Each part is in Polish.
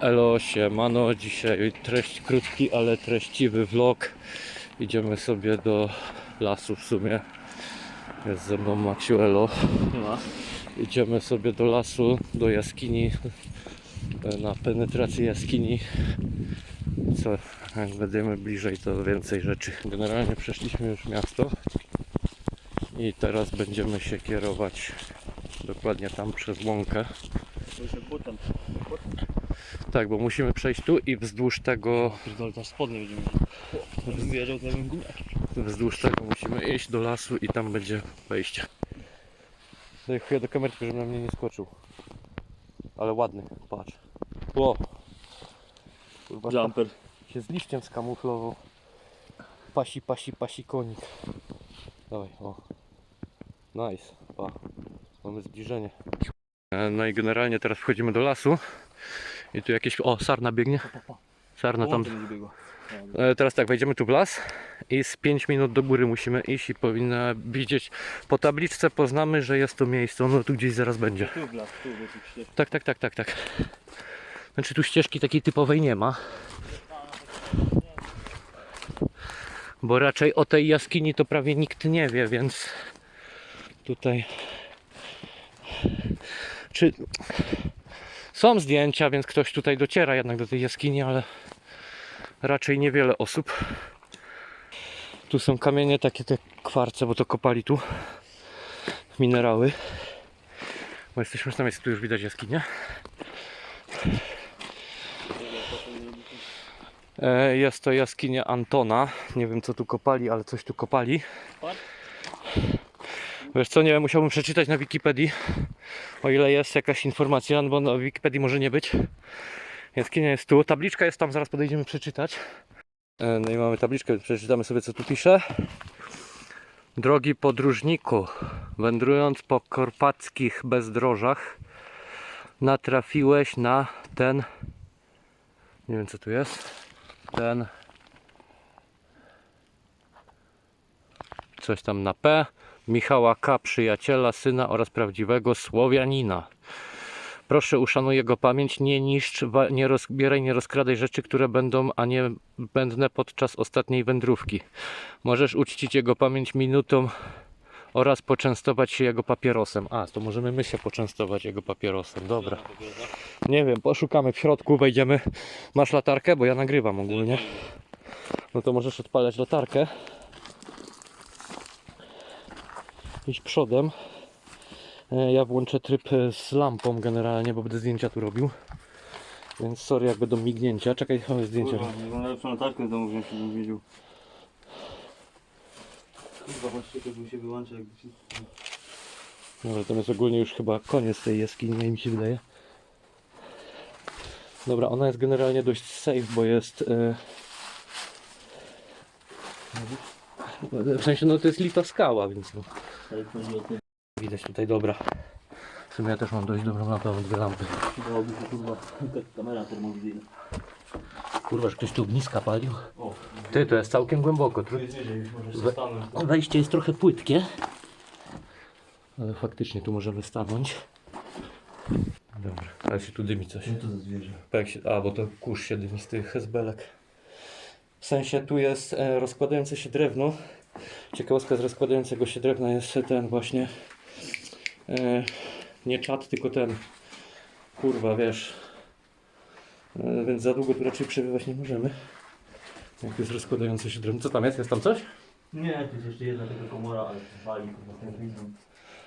Elo, siemano, dzisiaj treść krótki, ale treściwy vlog. Idziemy sobie do lasu w sumie. Jest ze mną Maksiu Elo. Idziemy sobie do lasu, do jaskini, na penetrację jaskini. Co, jak będziemy bliżej, to więcej rzeczy. Generalnie przeszliśmy już miasto i teraz będziemy się kierować dokładnie tam przez łąkę. Tak, bo musimy przejść tu i wzdłuż tego, Pierdolę, tam spodnie będziemy mieli. Gumę. wzdłuż tego musimy iść do lasu i tam będzie wejście. Daj chuja do kamerki, żeby na mnie nie skoczył. Ale ładny, patrz. Ło! Kurwa, Jumper. się z liściem skamuflował. Pasi, pasi, pasi konik. Dawaj, o. Nice, pa. Mamy zbliżenie. No i generalnie teraz wchodzimy do lasu. I tu jakieś... O, sarna biegnie. Sarna tam... E, Teraz tak, wejdziemy tu w las i z 5 minut do góry musimy iść i powinna widzieć po tabliczce poznamy, że jest to miejsce, ono tu gdzieś zaraz będzie. Tu w las, tu, bo tu. Tak, tak, tak, tak, tak. Znaczy tu ścieżki takiej typowej nie ma. Bo raczej o tej jaskini to prawie nikt nie wie, więc tutaj czy są zdjęcia, więc ktoś tutaj dociera jednak do tej jaskini, ale raczej niewiele osób. Tu są kamienie takie te kwarce, bo to kopali tu minerały. Bo jesteśmy tam jest tu już widać jaskinia. E, Jest to jaskinia Antona. Nie wiem co tu kopali, ale coś tu kopali. Wiesz co, nie wiem, musiałbym przeczytać na Wikipedii, o ile jest jakaś informacja, no bo na Wikipedii może nie być. Jaskinia jest tu, tabliczka jest tam, zaraz podejdziemy przeczytać. E, No i mamy tabliczkę, przeczytamy sobie co tu pisze. Drogi podróżniku, wędrując po karpackich bezdrożach, natrafiłeś na ten. Nie wiem co tu jest. Ten. Coś tam na P. Michała K., przyjaciela, syna oraz prawdziwego Słowianina. Proszę uszanuj jego pamięć, nie niszcz, nie rozbieraj, nie rozkradaj rzeczy, które będą, a nie będne podczas ostatniej wędrówki. Możesz uczcić jego pamięć minutą oraz poczęstować się jego papierosem. A, to możemy my się poczęstować jego papierosem. Dobra. Nie wiem, poszukamy w środku, wejdziemy. Masz latarkę? Bo ja nagrywam ogólnie. No to możesz odpalać latarkę. Iść przodem. E, Ja włączę tryb e, z lampą generalnie, bo będę zdjęcia tu robił. Więc sorry jak będą mignięcia. Czekaj, o, zdjęcia. Kurwa, lepszą latarkę w domu wziąć, żebym wiedział. Kurwa, właśnie to się wyłącza jakby się... Dobra, to jest ogólnie już chyba koniec tej jaskini, mi się wydaje. Dobra, ona jest generalnie dość safe, bo jest. E... W sensie, no to jest lita skała, więc no, widać tutaj, dobra. W sumie ja też mam dość dobrą lampę, mam dwie lampy. dałoby się kurwa kamera termowizyjna. Kurwa, że ktoś tu ogniska palił. O, Ty, to jest całkiem głęboko. możesz We-. Wejście jest trochę płytkie. Ale faktycznie tu możemy stanąć. Dobra, ale się tu dymi coś. to za zwierzę? Się, a, bo to kurz się dymi z tych hezbelek. W sensie tu jest e, rozkładające się drewno. Ciekawostka z rozkładającego się drewna jest ten właśnie e, nie czat, tylko ten kurwa, wiesz. E, więc za długo tu raczej przebywać nie możemy. Jak jest rozkładające się drewno. Co tam jest? Jest tam coś? Nie, tu jest jeszcze jedna taka komora, ale wali kurwa ten.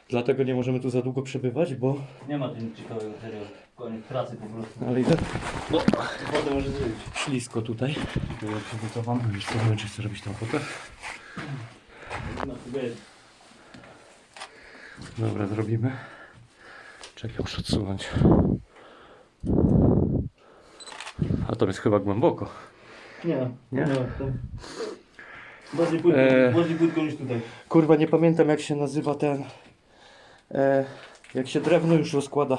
Dlatego nie możemy tu za długo przebywać, bo... Nie ma tu nic ciekawego, serio. Koniec pracy po prostu. Ale i tak Wodę może żyć. ślisko tutaj. Się wycofam. Wiesz co, wiem, czy chcę robić tą fotę? Na Dobra, zrobimy. Czekaj, muszę odsunąć. A to jest chyba głęboko. Nie, Nie? nie. Bardziej płytko, Eee. bardziej płytko niż tutaj. Kurwa, nie pamiętam jak się nazywa ten... E, jak się drewno już rozkłada.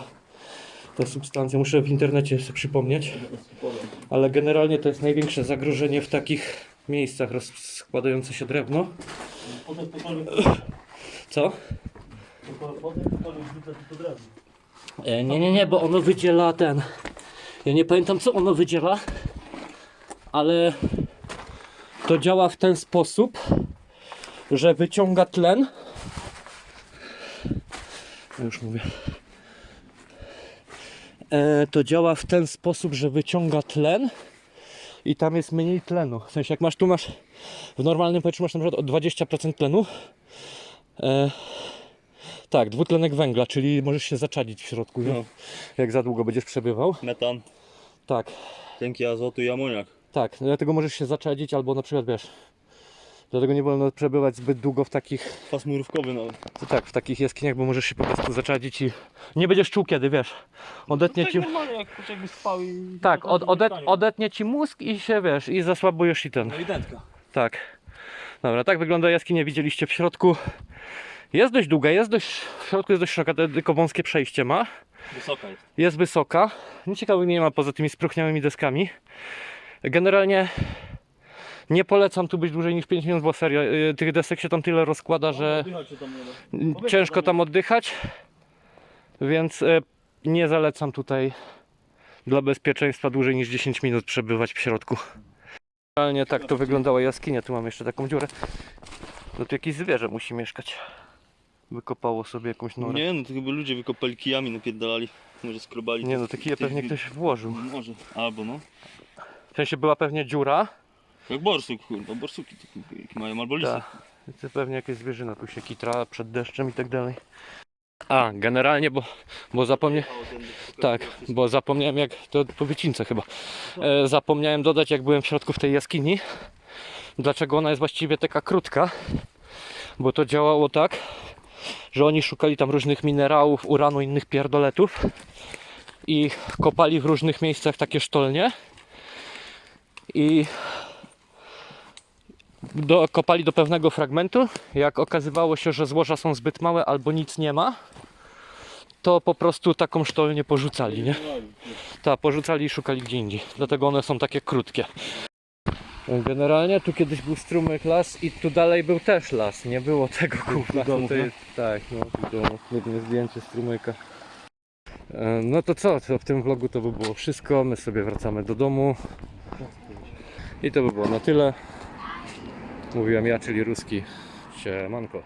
Ta substancja, muszę w internecie sobie przypomnieć. Ale generalnie to jest największe zagrożenie w takich miejscach rozkładające się drewno. Co? E, nie, nie, nie, bo ono wydziela ten. Ja nie pamiętam co ono wydziela, ale to działa w ten sposób, że wyciąga tlen. Już mówię. E, to działa w ten sposób, że wyciąga tlen i tam jest mniej tlenu. W sensie jak masz tu masz w normalnym powietrzu masz na przykład o 20% tlenu. E, tak, dwutlenek węgla, czyli możesz się zaczadzić w środku? No. jak za długo będziesz przebywał. Metan, Tak, tęki azotu i amoniak. tak, dlatego możesz się zaczadzić albo na przykład wiesz. Dlatego nie wolno przebywać zbyt długo w takich, Kwas murówkowy, no. tak, w takich jaskiniach, bo możesz się po prostu zaczadzić i nie będziesz czuł kiedy, wiesz. Odetnie ci, normalnie, jak jakby spał i... tak, od, odet, odetnie ci mózg i się wiesz, i zasłabujesz i ten. Ewidentka. Tak. Dobra, tak wygląda jaskinia, widzieliście w środku. Jest dość długa, jest dość, w środku jest dość szeroka, to tylko wąskie przejście ma. Wysoka jest. Jest wysoka. Nic ciekawego nie ma poza tymi spróchniałymi deskami. Generalnie nie polecam tu być dłużej niż 5 minut, bo serio, y, tych desek się tam tyle rozkłada, że ciężko tam oddychać. Więc y, nie zalecam tutaj dla bezpieczeństwa dłużej niż 10 minut przebywać w środku. Realnie tak to wyglądała jaskinia. Tu mam jeszcze taką dziurę. No tu jakieś zwierzę musi mieszkać. Wykopało sobie jakąś norę. Nie, no to chyba ludzie wykopali kijami, napierdalali. Może skrobali. Nie no, te kije pewnie ktoś włożył. Może, albo no. W sensie była pewnie dziura. Jak borsuk, kurwa, borsuki takie jakie mają, albo lisy. Tak. To pewnie jakaś zwierzyna tu się kitra przed deszczem i tak dalej. A, generalnie, bo, bo zapomniałem. Tak, bo zapomniałem jak. To po wycince chyba. E, zapomniałem dodać, jak byłem w środku w tej jaskini. Dlaczego ona jest właściwie taka krótka? Bo to działało tak, że oni szukali tam różnych minerałów, uranu, innych pierdoletów i kopali w różnych miejscach takie sztolnie. I dokopali do pewnego fragmentu. Jak okazywało się, że złoża są zbyt małe albo nic nie ma, to po prostu taką sztolnię porzucali, nie? Tak, porzucali i szukali gdzie indziej. Dlatego one są takie krótkie. Generalnie tu kiedyś był strumyk las i tu dalej był też las. Nie było tego gówna. domów, jest, tak, no tu. Jedno zdjęcie strumyka. E, No to co, to w tym vlogu to by było wszystko. My sobie wracamy do domu. I to by było na tyle. Mówiłem ja, czyli Ruski. Siemanko.